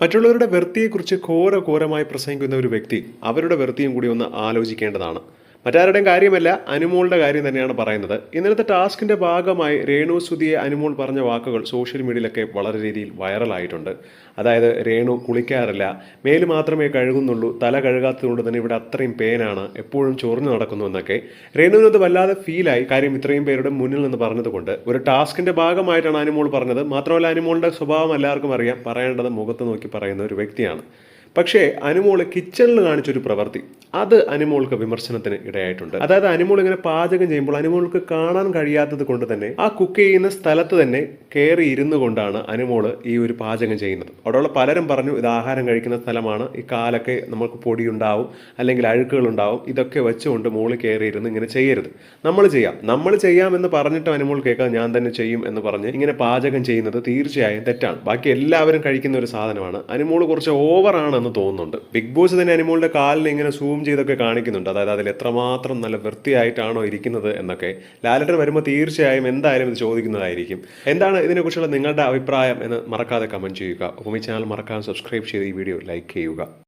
മറ്റുള്ളവരുടെ വൃത്തിയെക്കുറിച്ച് ഘോര ഘോരമായി പ്രസംഗിക്കുന്ന ഒരു വ്യക്തി അവരുടെ വൃത്തിയും കൂടി ഒന്ന് ആലോചിക്കേണ്ടതാണ്. മറ്റാരുടെയും കാര്യമല്ല അനുമോളുടെ കാര്യം തന്നെയാണ് പറയുന്നത്. ഇന്നലത്തെ ടാസ്കിന്റെ ഭാഗമായി രേണു സുധിയെ അനുമോൾ പറഞ്ഞ വാക്കുകൾ സോഷ്യൽ മീഡിയയിലൊക്കെ വളരെ രീതിയിൽ വൈറലായിട്ടുണ്ട്. അതായത് രേണു കുളിക്കാറില്ല മേൽ മാത്രമേ കഴുകുന്നുള്ളൂ തല കഴുകാത്തതുകൊണ്ട് തന്നെ ഇവിടെ അത്രയും പേനാണ് എപ്പോഴും ചൊറിഞ്ഞു നടക്കുന്നു എന്നൊക്കെ രേണുവിനത് വല്ലാതെ ഫീലായി കാര്യം ഇത്രയും പേരുടെ മുന്നിൽ നിന്ന് പറഞ്ഞതുകൊണ്ട് ഒരു ടാസ്കിന്റെ ഭാഗമായിട്ടാണ് അനുമോൾ പറഞ്ഞത്. മാത്രമല്ല അനുമോളുടെ സ്വഭാവം എല്ലാവർക്കും അറിയാം. പറയേണ്ടത് മുഖത്ത് നോക്കി പറയുന്ന ഒരു വ്യക്തിയാണ്. പക്ഷേ അനുമോൾ കിച്ചണിൽ കാണിച്ചൊരു പ്രവൃത്തി അത് അനുമോൾക്ക് വിമർശനത്തിന് ഇടയായിട്ടുണ്ട്. അതായത് അനുമോൾ ഇങ്ങനെ പാചകം ചെയ്യുമ്പോൾ അനുമോൾക്ക് കാണാൻ കഴിയാത്തത് കൊണ്ട് തന്നെ ആ കുക്ക് ചെയ്യുന്ന സ്ഥലത്ത് തന്നെ കയറി ഇരുന്നു കൊണ്ടാണ് അനുമോൾ ഈ ഒരു പാചകം ചെയ്യുന്നത്. അവിടെയുള്ള പലരും പറഞ്ഞു ഇത് ആഹാരം കഴിക്കുന്ന സ്ഥലമാണ്. ഈ കാലൊക്കെ നമുക്ക് പൊടി ഉണ്ടാവും അല്ലെങ്കിൽ അഴുക്കുകൾ ഉണ്ടാവും ഇതൊക്കെ വെച്ചുകൊണ്ട് മോൾ കയറി ഇരുന്ന് ഇങ്ങനെ ചെയ്യരുത്. നമ്മൾ ചെയ്യാം. നമ്മൾ ചെയ്യാമെന്ന് പറഞ്ഞിട്ട് അനുമോൾ കേൾക്കാം ഞാൻ തന്നെ ചെയ്യും എന്ന് പറഞ്ഞ് ഇങ്ങനെ പാചകം ചെയ്യുന്നത് തീർച്ചയായും തെറ്റാണ്. ബാക്കി എല്ലാവരും കഴിക്കുന്ന ഒരു സാധനമാണ്. അനുമോൾ കുറച്ച് ഓവറാണെന്ന് തോന്നുന്നുണ്ട്. ബിഗ് ബോസ് തന്നെ അനിമോളുടെ കാലിൽ ഇങ്ങനെ സൂം ചെയ്തൊക്കെ കാണിക്കുന്നുണ്ട്. അതായത് അതിൽ എത്രമാത്രം നല്ല വൃത്തിയായിട്ടാണോ ഇരിക്കുന്നത് എന്നൊക്കെ. ലാലേട്ടൻ വരുമ്പോൾ തീർച്ചയായും എന്തായാലും ഇത് ചോദിക്കുന്നതായിരിക്കും. എന്താണ് ഇതിനെക്കുറിച്ചുള്ള നിങ്ങളുടെ അഭിപ്രായം എന്ന് മറക്കാതെ കമന്റ് ചെയ്യുക. ഭൂമി ചാനൽ മറക്കാതെ സബ്സ്ക്രൈബ് ചെയ്ത് ഈ വീഡിയോ ലൈക്ക് ചെയ്യുക.